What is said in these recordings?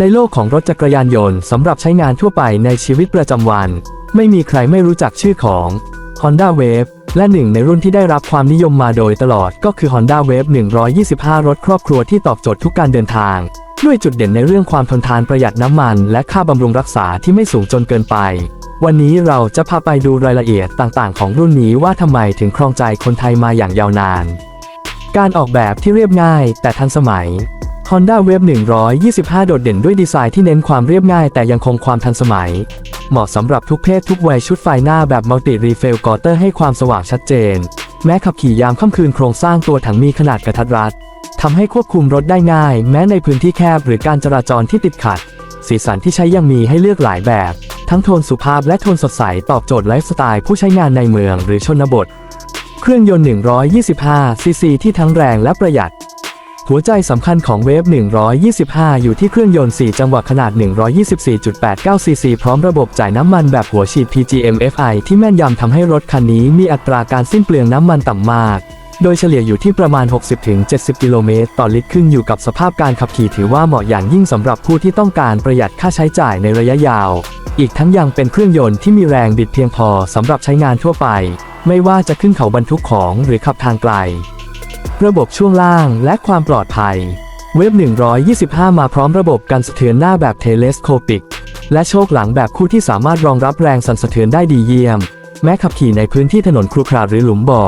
ในโลกของรถจักรยานยนต์สำหรับใช้งานทั่วไปในชีวิตประจำวัน ไม่มีใครไม่รู้จักชื่อของ Honda Wave และหนึ่งในรุ่นที่ได้รับความนิยมมาโดยตลอดก็คือ Honda Wave 125 รถครอบครัวที่ตอบโจทย์ทุกการเดินทาง ด้วยจุดเด่นในเรื่องความทนทานประหยัดน้ำมัน และค่าบำรุงรักษาที่ไม่สูงจนเกินไป วันนี้เราจะพาไปดูรายละเอียดต่างๆ ของรุ่นนี้ว่าทำไมถึงครองใจคนไทยมาอย่างยาวนาน การออกแบบที่เรียบง่าย แต่ทันสมัย Honda Wave 125 โดดเด่นด้วยดีไซน์ที่เน้นความเรียบง่ายแต่ยังคงความทันสมัย เหมาะสำหรับทุกเพศทุกวัยชุดไฟหน้าแบบมัลติรีเฟลกอเตอร์ให้ความสว่างชัดเจน แม้ขับขี่ยามค่ำคืนโครงสร้างตัวถังมีขนาดกระทัดรัดทำให้ควบคุมรถได้ง่าย แม้ในพื้นที่แคบหรือการจราจรที่ติดขัด สีสันที่ใช้ยังมีให้เลือกหลายแบบ ทั้งโทนสุภาพและโทนสดใสตอบโจทย์ไลฟ์สไตล์ผู้ใช้งานในเมืองหรือชนบท เครื่องยนต์ 125 ซีซีที่ทั้งแรงและประหยัด หัวใจสำคัญของเวฟ 125 อยู่ที่เครื่องยนต์ 4 จังหวะขนาด 124.89 ซีซี พร้อมระบบจ่ายน้ำมันแบบหัวฉีด PGM-FI ที่แม่นยำทำให้รถคันนี้มีอัตราการสิ้นเปลืองน้ำมันต่ำมาก โดยเฉลี่ยอยู่ที่ประมาณ 60-70 กิโลเมตรต่อลิตรขึ้นอยู่กับสภาพการขับขี่ถือว่าเหมาะอย่างยิ่งสำหรับผู้ที่ต้องการประหยัดค่าใช้จ่ายในระยะยาว อีกทั้งยังเป็นเครื่องยนต์ที่มีแรงบิดเพียงพอสำหรับใช้งานทั่วไป ไม่ว่าจะขึ้นเขาบรรทุกของหรือขับทางไกล ระบบช่วงล่างและความปลอดภัย เว็บ 125 มาพร้อมระบบกันสะเทือนหน้าแบบเทเลสโคปิก และโชคหลังแบบคู่ที่สามารถรองรับแรงสั่นสะเทือนได้ดีเยี่ยม แม้ขับขี่ในพื้นที่ถนนครุขระหรือหลุมบ่อ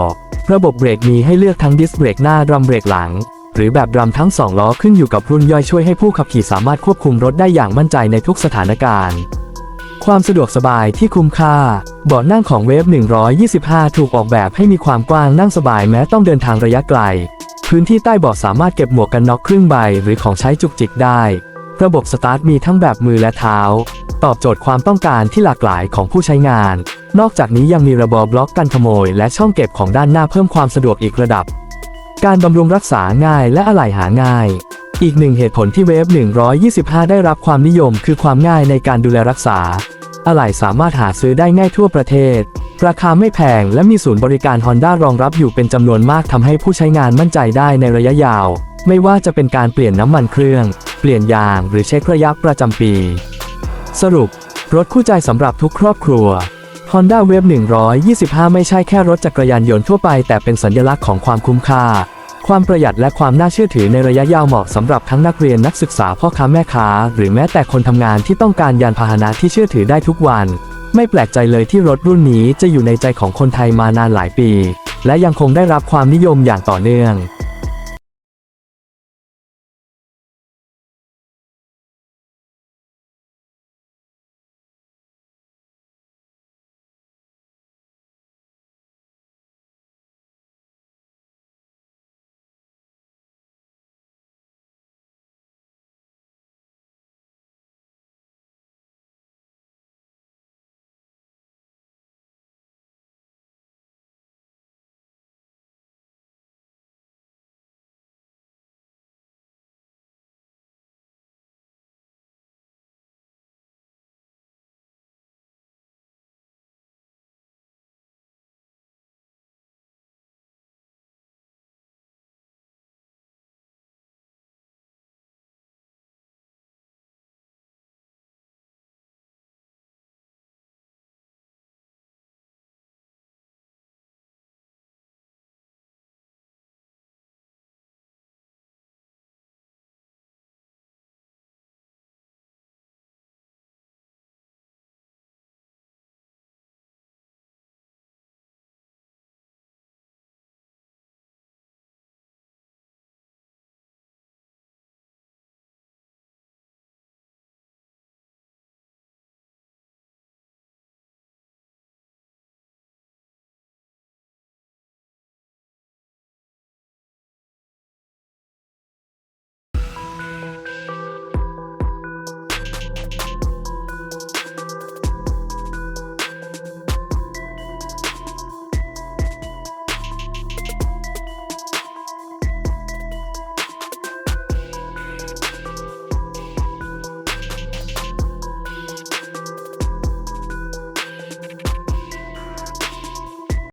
ระบบเบรกมีให้เลือกทั้งดิสเบรกหน้าดรัมเบรกหลัง หรือแบบดรัมทั้ง 2 ล้อขึ้นอยู่กับรุ่นย่อยช่วยให้ผู้ขับขี่สามารถควบคุมรถได้อย่างมั่นใจในทุกสถานการณ์ ความสะดวกสบายที่คุ้มค่า เบาะนั่งของเวฟ 125 ถูกออกแบบให้มีความกว้างนั่งสบายแม้ต้องเดินทางระยะไกล พื้นที่ใต้เบาะสามารถเก็บหมวกกันน็อกครึ่งใบหรือของใช้จุกจิกได้ ระบบสตาร์ทมีทั้งแบบมือและเท้า ตอบโจทย์ความต้องการที่หลากหลายของผู้ใช้งาน นอกจากนี้ยังมีระบบบล็อกกันขโมย และช่องเก็บของด้านหน้าเพิ่มความสะดวกอีกระดับ การบำรุงรักษาง่ายและอะไหล่หาง่ายอีกหนึ่งเหตุผลที่เวฟ 125 ได้รับความนิยมคือความง่ายในการดูแลรักษา อะไหล่สามารถหาซื้อได้ง่ายทั่วประเทศ ราคาไม่แพงและมีศูนย์บริการ Honda รองรับอยู่เป็นจำนวนมากทำให้ผู้ใช้งานมั่นใจได้ในระยะยาว ไม่ว่าจะเป็นการเปลี่ยนน้ำมันเครื่อง เปลี่ยนยาง หรือเช็คระยะประจำปี สรุป รถคู่ใจสำหรับทุกครอบครัว Honda Wave 125 ไม่ใช่แค่รถจักรยานยนต์ทั่วไป แต่เป็นสัญลักษณ์ของความคุ้มค่า ความประหยัดและความน่าเชื่อถือในระยะยาวเหมาะสำหรับทั้งนักเรียนนักศึกษาพ่อค้าแม่ค้า หรือแม้แต่คนทำงานที่ต้องการยานพาหนะที่เชื่อถือได้ทุกวัน ไม่แปลกใจเลยที่รถรุ่นนี้จะอยู่ในใจของคนไทยมานานหลายปี และยังคงได้รับความนิยมอย่างต่อเนื่อง